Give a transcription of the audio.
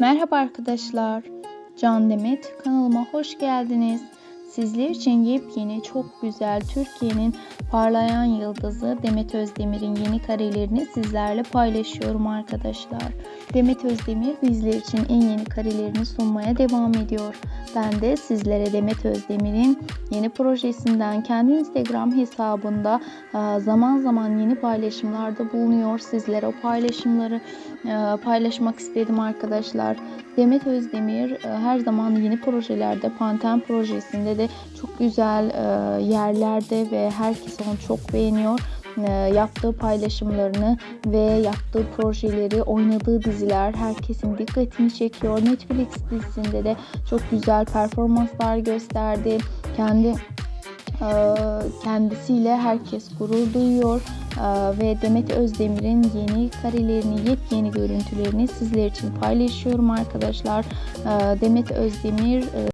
Merhaba arkadaşlar. Can Demet kanalıma hoş geldiniz. Sizler için yepyeni çok güzel Türkiye'nin parlayan yıldızı Demet Özdemir'in yeni karelerini sizlerle paylaşıyorum arkadaşlar. Demet Özdemir bizler için en yeni karelerini sunmaya devam ediyor. Ben de sizlere Demet Özdemir'in yeni projesinden kendi Instagram hesabında e, zaman zaman yeni paylaşımlarda bulunuyor. Sizlere o paylaşımları e, paylaşmak istedim arkadaşlar. Demet Özdemir e, her zaman yeni projelerde, Panten projesinde de çok güzel e, yerlerde ve herkes onu çok beğeniyor. E, Yaptığı paylaşımlarını ve yaptığı projeleri, oynadığı diziler herkesin dikkatini çekiyor. Netflix dizisinde de çok güzel performanslar gösterdi. Kendi e, kendisiyle herkes gurur duyuyor E, ve Demet Özdemir'in yeni karelerini, yepyeni görüntülerini sizler için paylaşıyorum arkadaşlar. Demet Özdemir